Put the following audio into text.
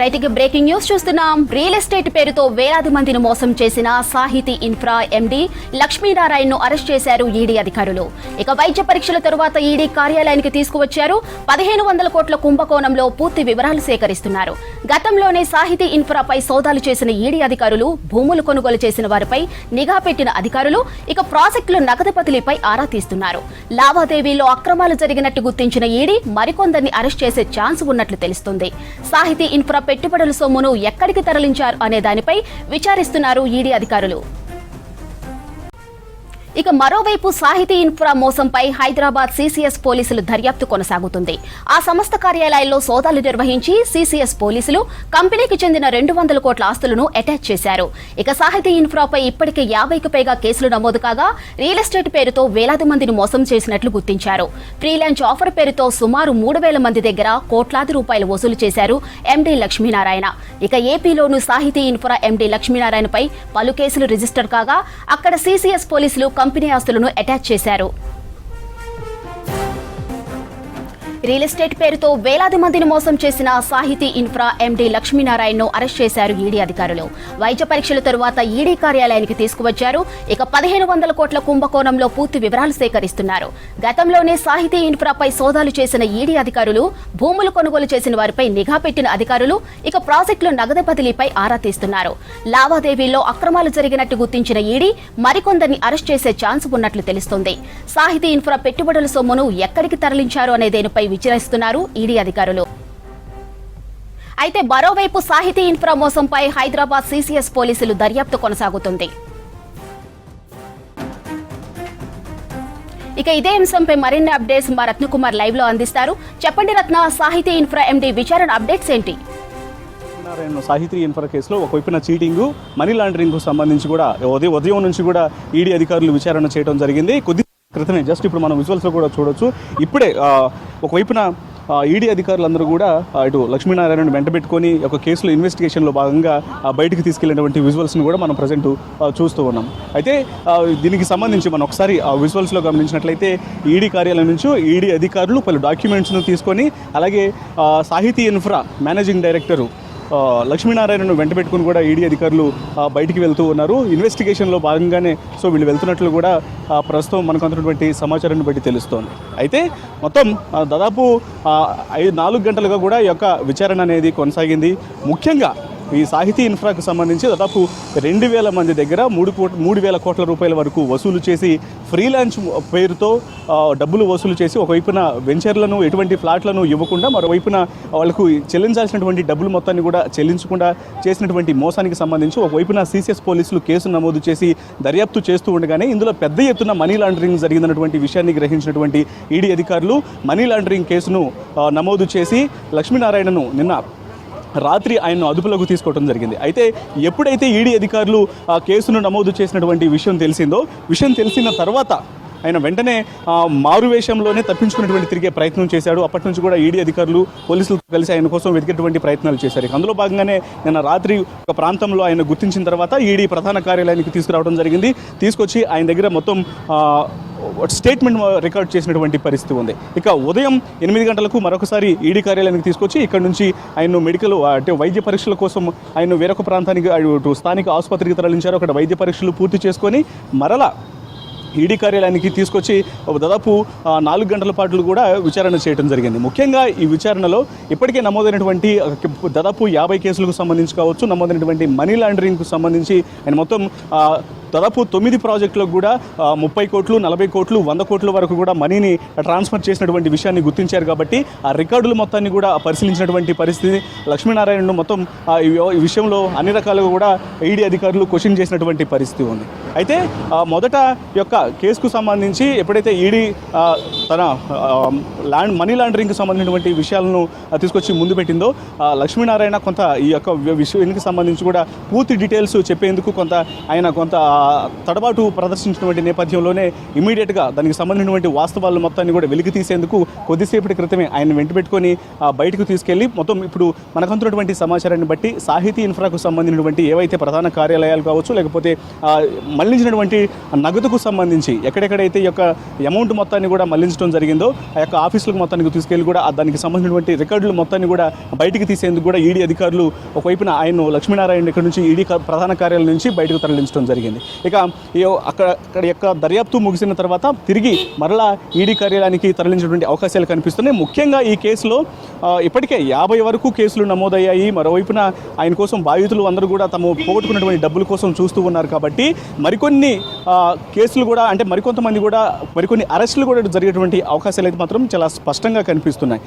రైతుకి breaking news చూస్తున్నాం. Real estate పేరుతో వేలాది మందిని మోసం చేసిన సాహితీ ఇన్ఫ్రా ఎండి లక్ష్మీనారాయణను అరెస్ట్ చేశారు ఈడీ అధికారులు. ఇక వైద్య పరీక్షల తరువాత ఈడీ కార్యాలయానికి తీసుకువచ్చారు. పదిహేను వందల కోట్ల కుంభకోణంలో పూర్తి వివరాలు సేకరిస్తున్నారు. గతంలోనే సాహితీ ఇన్ఫ్రాపై సోదాలు చేసిన ఈడీ అధికారులు భూములు కొనుగోలు చేసిన వారిపై నిఘా పెట్టిన అధికారులు ఇక ప్రాజెక్టుల నగదు బదిలీపై ఆరా తీస్తున్నారు. లావాదేవీల్లో అక్రమాలు జరిగినట్టు గుర్తించిన ఈడీ మరికొందరిని అరెస్ట్ చేసే ఛాన్స్ ఉన్నట్లు తెలుస్తుంది. సాహితీ ఇన్ఫ్రా పెట్టుబడుల సొమ్మును ఎక్కడికి తరలించారు అనే దానిపై విచారిస్తున్నారు ఈడీ అధికారులు. ఇక మరోవైపు సాహితీ ఇన్ఫ్రా మోసంపై హైదరాబాద్ సీసీఎస్ పోలీసులు దర్యాప్తు కొనసాగుతుంది. ఆ సంస్థ కార్యాలయంలో సోదాలు నిర్వహించి సీసీఎస్ పోలీసులు కంపెనీకి చెందిన రెండు వందల కోట్ల ఆస్తులను అటాచ్ చేశారు. ఇక సాహితీ ఇన్ఫ్రాపై ఇప్పటికే యాభైకి పైగా కేసులు నమోదు కాగా రియల్ ఎస్టేట్ పేరుతో వేలాది మందిని మోసం చేసినట్లు గుర్తించారు. ఫ్రీలాన్స్ ఆఫర్ పేరుతో సుమారు మూడు వేల మంది దగ్గర కోట్లాది రూపాయలు వసూలు చేశారు ఎండీ లక్ష్మీనారాయణ. ఇక ఏపీలోనూ సాహితీ ఇన్ఫ్రా ఎండీ లక్ష్మీనారాయణపై పలు కేసులు రిజిస్టర్ కాగా అక్కడ సీసీఎస్ పోలీసులు కంపెనీ ఆస్తులను అటాచ్ చేశారు. రియల్ ఎస్టేట్ పేరుతో వేలాది మందిని మోసం చేసిన సాహితీ ఇన్ఫ్రా ఎండీ లక్ష్మీనారాయణను అరెస్ట్ చేశారు ఈడీ అధికారులు. వైద్య పరీక్షల తరువాత ఈడీ కార్యాలయానికి తీసుకువచ్చారు. ఇక పదిహేను వందల కోట్ల కుంభకోణంలో పూర్తి వివరాలు సేకరిస్తున్నారు. గతంలోనే సాహితీ ఇన్ఫ్రాపై సోదాలు చేసిన ఈడీ అధికారులు భూములు కొనుగోలు చేసిన వారిపై నిఘా పెట్టిన అధికారులు ఇక ప్రాజెక్టుల నగదు బదిలీపై ఆరా తీస్తున్నారు. లావాదేవీల్లో అక్రమాలు జరిగినట్టు గుర్తించిన ఈడీ మరికొందరిని అరెస్ట్ చేసే ఛాన్స్ ఉన్నట్లు తెలుస్తోంది. సాహితీ ఇన్ఫ్రా పెట్టుబడుల సొమ్మును ఎక్కడికి తరలించారు అనే దేనిపై విచారిస్తున్నారు ఈడీ అధికారులు. అయితే మరోవైపు సాహితీ ఇన్ఫ్రా మోసంపై హైదరాబాద్ సీసీఎస్ పోలీసులు దర్యాప్తు కొనసాగుతుంది. ఇక ఇదే అంశంపై మరిన్ని అప్డేట్స్ మా రత్నకుమార్ లైవ్లో అందిస్తారు. చెప్పండి రత్న సాహితీ ఇన్ఫ్రా ఎండి విచారణ అప్డేట్స్ ఏంటి? నారాయణ సాహితీ ఇన్ఫ్రా కేసులో ఒకవైపున చీటింగ్ మనీ లాండరింగ్ సంబంధించి కూడా ఉదయం ఉదయం నుంచి కూడా ఈడీ అధికారులు విచారణ చేయడం జరిగింది. కొద్ది క్రితమే. జస్ట్ ఇప్పుడు మనం విజువల్స్లో కూడా చూడొచ్చు. ఇప్పుడే ఒకవైపున ఈడీ అధికారులందరూ కూడా ఇటు లక్ష్మీనారాయణను వెంటబెట్టుకొని ఒక కేసులో ఇన్వెస్టిగేషన్లో భాగంగా ఆ, బయటికి తీసుకెళ్ళినటువంటి విజువల్స్ని కూడా మనం ప్రజెంట్ చూస్తూ ఉన్నాం. అయితే దీనికి సంబంధించి మనం ఒకసారి ఆ విజువల్స్లో గమనించినట్లయితే ఈడీ కార్యాలయం నుంచి ఈడీ అధికారులు పలు డాక్యుమెంట్స్ను తీసుకొని అలాగే సాహితీ ఇన్ఫ్రా మేనేజింగ్ డైరెక్టరు లక్ష్మీనారాయణను వెంట పెట్టుకుని కూడా ఈడీ అధికారులు బయటికి వెళ్తూ ఉన్నారు. ఇన్వెస్టిగేషన్లో భాగంగానే సో వీళ్ళు వెళ్తున్నట్లు కూడా ప్రస్తుతం మనకు అందినటువంటి సమాచారాన్ని బట్టి తెలుస్తోంది. అయితే మొత్తం దాదాపు ఐదు నాలుగు గంటలుగా కూడా ఈ యొక్క విచారణ అనేది కొనసాగింది. ముఖ్యంగా ఈ సాహితీ ఇన్ఫ్రాకు సంబంధించి దాదాపు రెండు వేల మంది దగ్గర మూడు కోట్ మూడు వేల కోట్ల రూపాయల వరకు వసూలు చేసి ఫ్రీలాన్స్ పేరుతో డబ్బులు వసూలు చేసి ఒకవైపున వెంచర్లను ఎటువంటి ఫ్లాట్లను ఇవ్వకుండా మరోవైపున వాళ్ళకు చెల్లించాల్సినటువంటి డబ్బులు మొత్తాన్ని కూడా చెల్లించకుండా చేసినటువంటి మోసానికి సంబంధించి ఒకవైపున సీసీఎస్ పోలీసులు కేసు నమోదు చేసి దర్యాప్తు చేస్తూ ఉండగానే ఇందులో పెద్ద ఎత్తున మనీ లాండరింగ్ జరిగిందన్నటువంటి విషయాన్ని గ్రహించినటువంటి ఈడీ అధికారులు మనీ లాండరింగ్ కేసును నమోదు చేసి లక్ష్మీనారాయణను నిన్న రాత్రి ఆయన్ను అదుపులోకి తీసుకోవడం జరిగింది. అయితే ఎప్పుడైతే ఈడీ అధికారులు ఆ కేసును నమోదు చేసినటువంటి విషయం తెలిసిందో విషయం తెలిసిన తర్వాత ఆయన వెంటనే మారు వేషంలోనే తప్పించుకున్నటువంటి తిరిగే ప్రయత్నం చేశాడు. అప్పటి నుంచి కూడా ఈడీ అధికారులు పోలీసులతో కలిసి ఆయన కోసం వెతికేటువంటి ప్రయత్నాలు చేశారు. అందులో భాగంగానే నిన్న రాత్రి ఒక ప్రాంతంలో ఆయన గుర్తించిన తర్వాత ఈడీ ప్రధాన కార్యాలయానికి తీసుకురావడం జరిగింది. తీసుకొచ్చి ఆయన దగ్గర మొత్తం స్టేట్మెంట్ రికార్డ్ చేసినటువంటి పరిస్థితి ఉంది. ఇక ఉదయం ఎనిమిది గంటలకు మరొకసారి ఈడీ కార్యాలయానికి తీసుకొచ్చి ఇక్కడ నుంచి ఆయన మెడికల్ అంటే వైద్య పరీక్షల కోసం ఆయన వేరొక ప్రాంతానికి అటు స్థానిక ఆసుపత్రికి తరలించారు. అక్కడ వైద్య పరీక్షలు పూర్తి చేసుకొని మరలా ఈడీ కార్యాలయానికి తీసుకొచ్చి దాదాపు నాలుగు గంటల పాటు కూడా విచారణ చేయడం జరిగింది. ముఖ్యంగా ఈ విచారణలో ఇప్పటికే నమోదైనటువంటి దాదాపు యాభై కేసులకు సంబంధించి కావచ్చు నమోదైనటువంటి మనీ లాండరింగ్కు సంబంధించి ఆయన మొత్తం దాదాపు తొమ్మిది ప్రాజెక్టులకు కూడా ముప్పై కోట్లు నలభై కోట్లు వంద కోట్ల వరకు కూడా మనీని ట్రాన్స్ఫర్ చేసినటువంటి విషయాన్ని గుర్తించారు కాబట్టి ఆ రికార్డులు మొత్తాన్ని కూడా పరిశీలించినటువంటి పరిస్థితి. లక్ష్మీనారాయణను మొత్తం ఈ ఈ విషయంలో అన్ని రకాలుగా కూడా ఈడీ అధికారులు క్వశ్చన్ చేసినటువంటి పరిస్థితి ఉంది. అయితే మొదట ఈ యొక్క కేసుకు సంబంధించి ఎప్పుడైతే ఈడీ తన ల్యాండ్ మనీ లాండరింగ్కి సంబంధించినటువంటి విషయాలను తీసుకొచ్చి ముందు పెట్టిందో లక్ష్మీనారాయణ కొంత ఈ యొక్క విషయానికి సంబంధించి కూడా పూర్తి డీటెయిల్స్ చెప్పేందుకు కొంత ఆయన కొంత ఆ, తడబాటు ప్రదర్శించినటువంటి నేపథ్యంలోనే ఇమీడియట్గా దానికి సంబంధించినటువంటి వాస్తవాలు మొత్తాన్ని కూడా వెలికి తీసేందుకు కొద్దిసేపటి క్రితమే ఆయన వెంట పెట్టుకొని బయటకు తీసుకెళ్ళి మొత్తం ఇప్పుడు మనకంతున్నటువంటి సమాచారాన్ని బట్టి సాహితీ ఇన్ఫ్రాకు సంబంధించినటువంటి ఏవైతే ప్రధాన కార్యాలయాలు కావచ్చు లేకపోతే మళ్ళించినటువంటి మళ్ళించినటువంటి నగదుకు సంబంధించి ఎక్కడెక్కడైతే ఈ యొక్క అమౌంట్ మొత్తాన్ని కూడా మళ్ళించడం జరిగిందో ఆ యొక్క ఆఫీసులకు మొత్తానికి తీసుకెళ్ళి కూడా దానికి సంబంధించినటువంటి రికార్డులు మొత్తాన్ని కూడా బయటికి తీసేందుకు కూడా ఈడీ అధికారులు ఒకవైపున ఆయన లక్ష్మీనారాయణ ఇక్కడ నుంచి ఈడీ ప్రధాన కార్యాలయం నుంచి బయటకు తరలించడం జరిగింది. ఇక అక్కడ అక్కడ యొక్క దర్యాప్తు ముగిసిన తర్వాత తిరిగి మరలా ఈడీ కార్యాలయానికి తరలించినటువంటి అవకాశాలు కనిపిస్తున్నాయి. ముఖ్యంగా ఈ కేసులో ఇప్పటికే యాభై వరకు కేసులు నమోదయ్యాయి. మరోవైపున ఆయన కోసం బాధితులు అందరూ కూడా తమ పోగొట్టుకున్నటువంటి డబ్బుల కోసం చూస్తూ ఉన్నారు కాబట్టి మరికొన్ని కేసులు కూడా అంటే మరికొంతమంది కూడా మరికొన్ని అరెస్టులు కూడా జరిగేటువంటి అవకాశాలు అయితే మాత్రం చాలా స్పష్టంగా కనిపిస్తున్నాయి.